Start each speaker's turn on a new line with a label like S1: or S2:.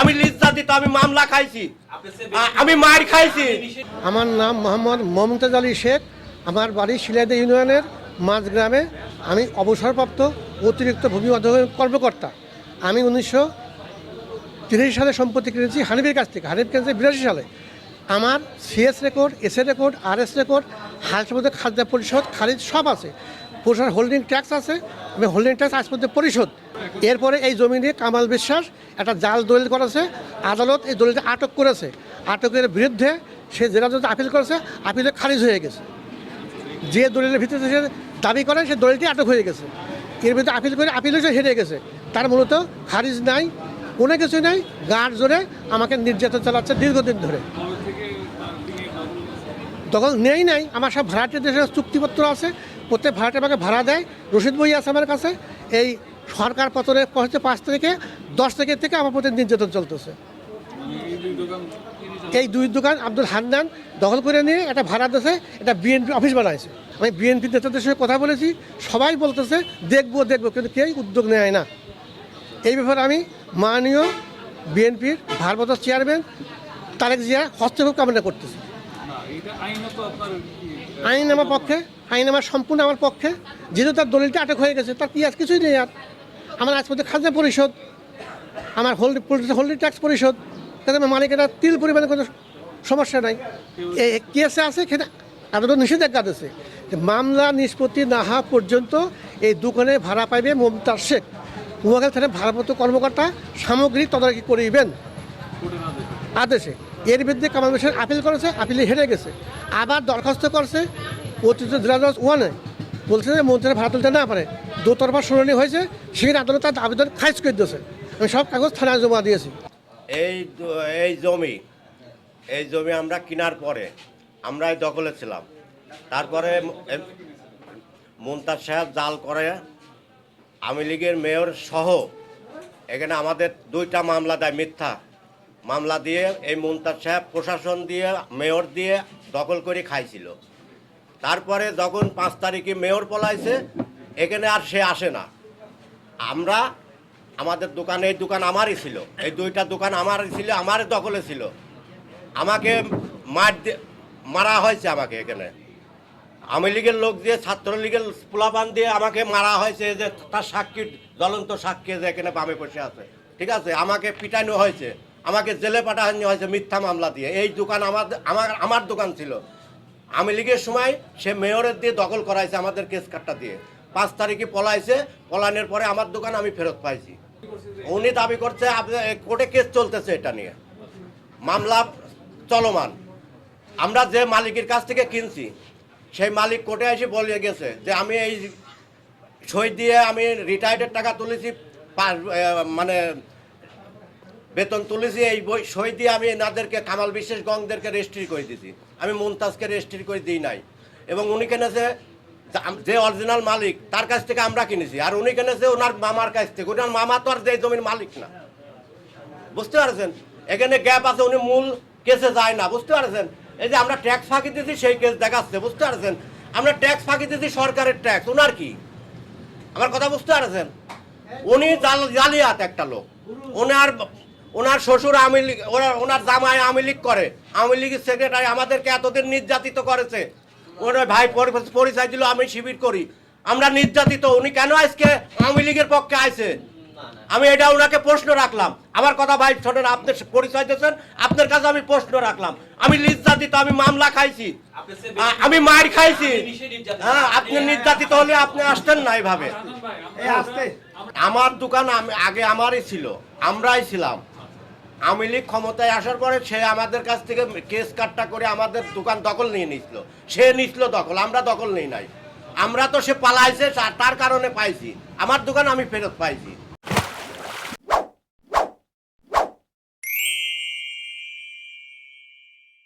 S1: আমি লিজ্জা দিত আমি মামলা খাইছি। আমি মার খাইছি।
S2: আমার নাম মোহাম্মদ মমতাজ আলী শেখ। আমার বাড়ি শিলাইদা ইউনিয়নের মাঝগ্রামে আমি অবসরপ্রাপ্ত অতিরিক্ত ভূমি অধিগ্রহণ কর্মকর্তা। আমি উনিশশো তিরাশি সালে সম্পত্তি কিনেছি হানিফের কাছ থেকে। হানিফ কিনেছে বিরাশি সালে। আমার সিএস রেকর্ড এস রেকর্ড আর এস রেকর্ড হাসপাতাল খাদ্য পরিষদ খারিজ সব আছে। প্রশাসন হোল্ডিং ট্যাক্স আছে, আমি হোল্ডিং ট্যাক্স আজ পর্যন্ত পরিশোধ। এরপরে এই জমি নিয়ে কামাল বিশ্বাস একটা জাল দলিল করেছে, আদালত এই দলিলটা আটক করেছে। আটকের বিরুদ্ধে সে জেলা জজ আপিল করেছে, আপিলে খারিজ হয়ে গেছে। যে দলিলের ভিত্তিতে সে দাবি করে, সে দলিলটি আটক হয়ে গেছে। এর ভিতরে আপিল করে আপিলও সে হেরে গেছে। তার মূলত খারিজ নাই, কোনো কিছু নাই গাঢ় জোরে আমাকে নির্যাতন চালাচ্ছে দীর্ঘদিন ধরে। তখন নেই, নাই। আমার সব ভাড়াটির দেশের চুক্তিপত্র আছে। প্রত্যেক ভাড়াটে আমাকে ভাড়া দেয়। রসিদ বই আছে আমার কাছে। এই সরকার পতনে হচ্ছে পাঁচ তারিখে। দশ তারিখের থেকে আমার প্রতি নির্যাতন চলতেছে। এই দুই দোকান আব্দুল হান্নান দখল করে নিয়ে একটা ভাড়া দেশে একটা বিএনপি অফিস বানাইছে। আমি বিএনপি নেতাদের সঙ্গে কথা বলেছি, সবাই বলতেছে, দেখব দেখব, কিন্তু কেউই উদ্যোগ নেয় না। এই ব্যাপারে আমি মাননীয় বিএনপির ভারপ্রাপ্ত চেয়ারম্যান তারেক জিয়া হস্তক্ষেপ কামনা করতেছি। আইন আমার পক্ষে আইন আমার সম্পূর্ণ আমার পক্ষে। যেহেতু তার দলিলটা আটক হয়ে গেছে তার কি আজ কিছুই নেই আর। আমার আজ পর্যন্ত খাজনা পরিশোধ আমার হোল্ড হোল্ডিং ট্যাক্স পরিশোধ তাতে আমার মালিকেরা তিল পরিমাণে কোনো সমস্যা নাই। কেসে আছে এখানে আদালত নিষেধাজ্ঞা যে মামলা নিষ্পত্তি না হওয়া পর্যন্ত এই দোকানে ভাড়া পাইবে মমতাজ শেখ। কুমাখাল থানার ভারপ্রাপ্ত কর্মকর্তা সামগ্রিক তদারকি করিবেন। আদেশে। এর বিরুদ্ধে কামাল আপিল করেছে, আপিলে হেরে গেছে। আবার দরখাস্ত করছে অতিরিক্ত জেলা জজ ওয়ানে। বলছে যে মন্ত্রীরা ভাড়া তুলতে না পারে। দোতরফা শুনানি হয়েছে, সেই আদালত তার আবেদন খারিজ করে দিয়েছে। আমি সব কাগজ থানায় জমা দিয়েছি।
S1: এই এই জমি এই জমি আমরা কেনার পরে আমরাই দখলে ছিলাম। তারপরে ম- এ- মুমতাজ সাহেব জাল করে, আওয়ামী লীগের মেয়র সহ এখানে আমাদের দুইটা মামলা দেয় মিথ্যা। মামলা দিয়ে, এই মুমতাজ সাহেব প্রশাসন দিয়ে, মেয়র দিয়ে দখল করে খাইছিল। তারপরে যখন পাঁচ তারিখে মেয়র পলাইছে, এখানে আর সে আসে না। আমরা, আমাদের দোকান, এই দোকান আমারই ছিল। এই দুইটা দোকান আমারই ছিল আমার দখলে ছিল। আমাকে মার মারা হয়েছে আমাকে এখানে। আওয়ামী লীগের লোক দিয়ে, ছাত্রলীগের পোলাপান দিয়ে আমাকে মারা হয়েছে যে তার সাক্ষী, জ্বলন্ত সাক্ষী যে এখানে বামে বসে আছে। ঠিক আছে? আমাকে পিটানো হয়েছে। আমাকে জেলে পাঠানো হয়েছে মিথ্যা মামলা দিয়ে। এই দোকান আমার আমার আমার দোকান ছিল। আওয়ামী লীগের সময় সে মেয়রের দিয়ে দখল করাইছে আমাদের কেস কাটটা দিয়ে। পাঁচ তারিখে পলাইছে। পলানোর পরে আমার দোকান আমি ফেরত পাইছি। উনি দাবি করছে কোর্টে কেস চলতেছে এটা নিয়ে। মামলা চলমান। আমরা যে মালিকের কাছ থেকে কিনছি, সেই মালিক কোর্টে এসে বলে গেছে যে, আমি এই সই দিয়ে আমি রিটায়ার্ডের টাকা তুলেছি মানে বেতন তুলেছি, এই বই সই দিয়ে আমি এনাদেরকে, কামাল বিশেষ গংদেরকে রেজিস্ট্রি করে দিয়েছি। আমি মুমতাজকে রেজিস্ট্রি করে দিই নাই। এবং উনি কিনেছে, যা- অরিজিনাল মালিক, তার কাছ থেকে আমরা কিনেছি। আর উনি কিনেছে, ওনার মামার কাছ থেকে। ওনার মামা তো আর যে জমির মালিক না। বুঝতে পারছেন? এখানে গ্যাপ আছে, উনি মূল কেসে যায় না। বুঝতে পারছেন? এই যে আমরা ট্যাক্স ফাঁকি দিয়েছি, সেই কেস দেখাচ্ছে। বুঝতে পারছেন? আমরা ট্যাক্স ফাঁকি দিয়েছি, সরকারের ট্যাক্স ওনার কি? আমার কথা বুঝতে পারছেন? উনি জাল- জালিয়াত একটা লোক। ওনার ওনার শ্বশুর আওয়ামী লীগ ওনার- ওনার জামাই আওয়ামী লীগ করে। আওয়ামী লীগের সেক্রেটারি আমাদেরকে এতদিন নির্যাতিত করেছে। ওনার ভাই পরিচয় দিল আমি শিবির করি। আমরা নির্যাতিত উনি কেন আজকে আওয়ামী লীগের পক্ষে আইছে? আমি এটা ওনাকে প্রশ্ন রাখলাম। আমার কথা ভাই শোনেন আপনি পরিচয় দিয়েছেন আপনার কাছে আমি প্রশ্ন রাখলাম। আমি নির্যাতিত আমি মামলা খাইছি। আমি মার খাইছি। হ্যাঁ আপনি নির্যাতিত হলে আপনি আসতেন না এইভাবে আমার দোকান আমি আগে আমারই ছিল। আমরাই ছিলাম। আওয়ামী লীগ ক্ষমতায় আসার পরে সে আমাদের কাছ থেকে কেস কাটটা করে আমাদের দোকান দখল নিয়ে নিছিল। সে নিছিল দখল, আমরা দখল নিই নাই। আমরা তো সে পালাইছে, তার কারণে পাইছি। আমার দোকান আমি ফেরত পাইছি।